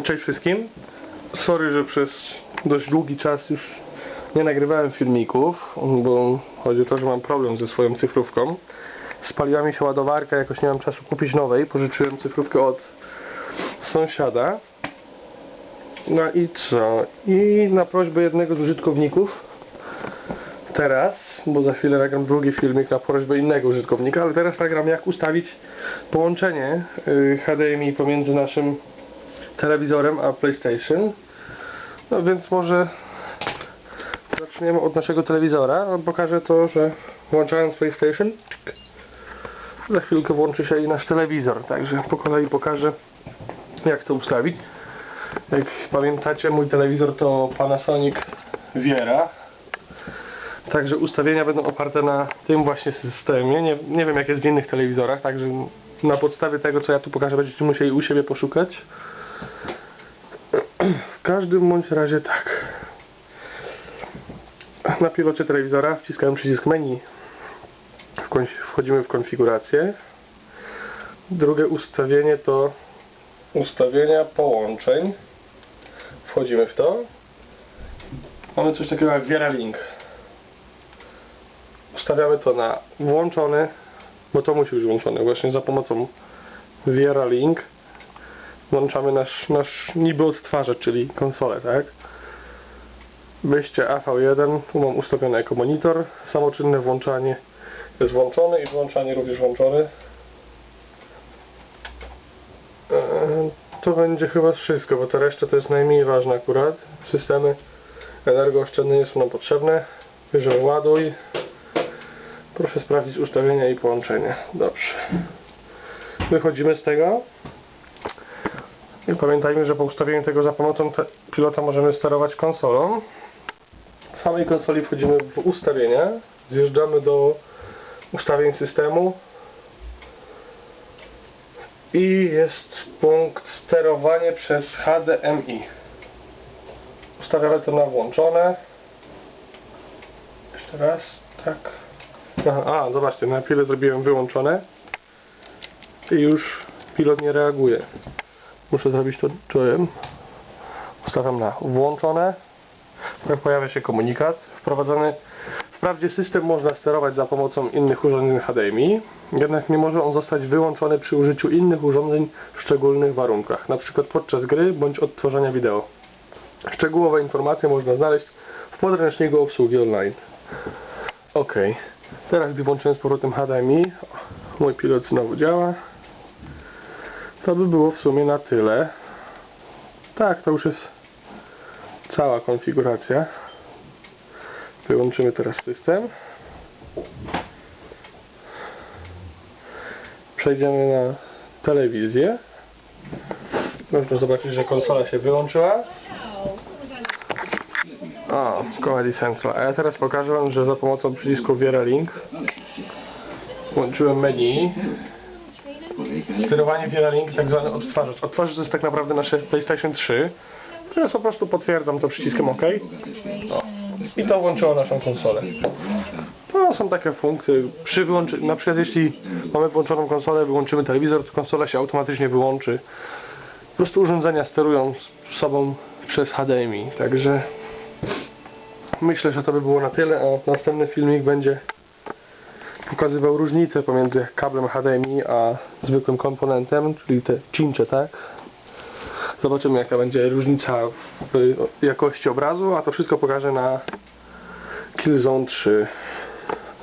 Cześć wszystkim. Sorry, że przez dość długi czas już nie nagrywałem filmików, bo chodzi o to, że mam problem ze swoją cyfrówką. Spaliła mi się ładowarka, jakoś nie mam czasu kupić nowej. Pożyczyłem cyfrówkę od sąsiada. No i co? I na prośbę jednego z użytkowników teraz, bo za chwilę nagram drugi filmik na prośbę innego użytkownika, ale teraz nagram jak ustawić połączenie y, HDMI pomiędzy naszym telewizorem a PlayStation. No więc może zaczniemy od naszego telewizora. Pokażę to, że włączając PlayStation za chwilkę włączy się i nasz telewizor. Także po kolei pokażę jak to ustawić. Jak pamiętacie mój telewizor to Panasonic Viera. Także ustawienia będą oparte na tym właśnie systemie. Nie, nie wiem jak jest w innych telewizorach, także na podstawie tego co ja tu pokażę będziecie musieli u siebie poszukać. W każdym bądź razie tak. Na pilocie telewizora wciskamy przycisk menu. Wchodzimy w konfigurację. Drugie ustawienie to ustawienia połączeń. Wchodzimy w to. Mamy coś takiego jak Viera Link. Ustawiamy to na włączony, bo to musi być włączone właśnie za pomocą Viera Link włączamy nasz, nasz niby odtwarzacz, czyli konsolę, tak? Wyjście AV1, tu mam ustawione jako monitor, samoczynne włączanie jest włączone i włączanie również włączone. To będzie chyba wszystko, bo to reszta to jest najmniej ważne akurat. Systemy energooszczędne nie są nam potrzebne. Bierzemy ładuj. Proszę sprawdzić ustawienia i połączenie. Dobrze. Wychodzimy z tego. I pamiętajmy, że po ustawieniu tego za pomocą te- pilota możemy sterować konsolą. W samej konsoli wchodzimy w ustawienia, zjeżdżamy do ustawień systemu i jest punkt sterowanie przez HDMI. Ustawiamy to na włączone. Jeszcze raz, tak. Aha, a, zobaczcie, na chwilę zrobiłem wyłączone i już pilot nie reaguje. Muszę zrobić to czołem. Ustawiam na włączone. Pojawia się komunikat wprowadzony. Wprawdzie system można sterować za pomocą innych urządzeń HDMI, jednak nie może on zostać wyłączony przy użyciu innych urządzeń w szczególnych warunkach, np. podczas gry bądź odtworzenia wideo. Szczegółowe informacje można znaleźć w podręczniku obsługi online. Ok, teraz gdy włączyłem z powrotem HDMI, mój pilot znowu działa. To by było w sumie na tyle. Tak, to już jest cała konfiguracja. Wyłączymy teraz system. Przejdziemy na telewizję. Można zobaczyć, że konsola się wyłączyła. O, Comedy Central. A ja teraz pokażę Wam, że za pomocą przycisku Viera Link włączyłem menu sterowanie Viera Link, tak zwany odtwarzacz. Odtwarzacz to jest tak naprawdę nasze PlayStation 3. Teraz po prostu potwierdzam to przyciskiem OK. O. I to włączyło naszą konsolę. To są takie funkcje. Przy wyłączy... Na przykład jeśli mamy włączoną konsolę, wyłączymy telewizor, to konsola się automatycznie wyłączy. Po prostu urządzenia sterują sobą przez HDMI. Także myślę, że to by było na tyle, a następny filmik będzie pokazywał różnicę pomiędzy kablem HDMI a zwykłym komponentem, czyli te cincze, tak? Zobaczymy jaka będzie różnica w jakości obrazu, a to wszystko pokażę na Killzone 3.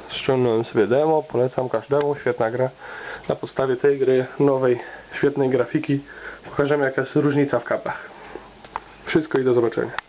Ściągnąłem sobie demo, polecam każdemu, świetna gra. Na podstawie tej gry, nowej, świetnej grafiki, pokażemy jaka jest różnica w kablach. Wszystko i do zobaczenia.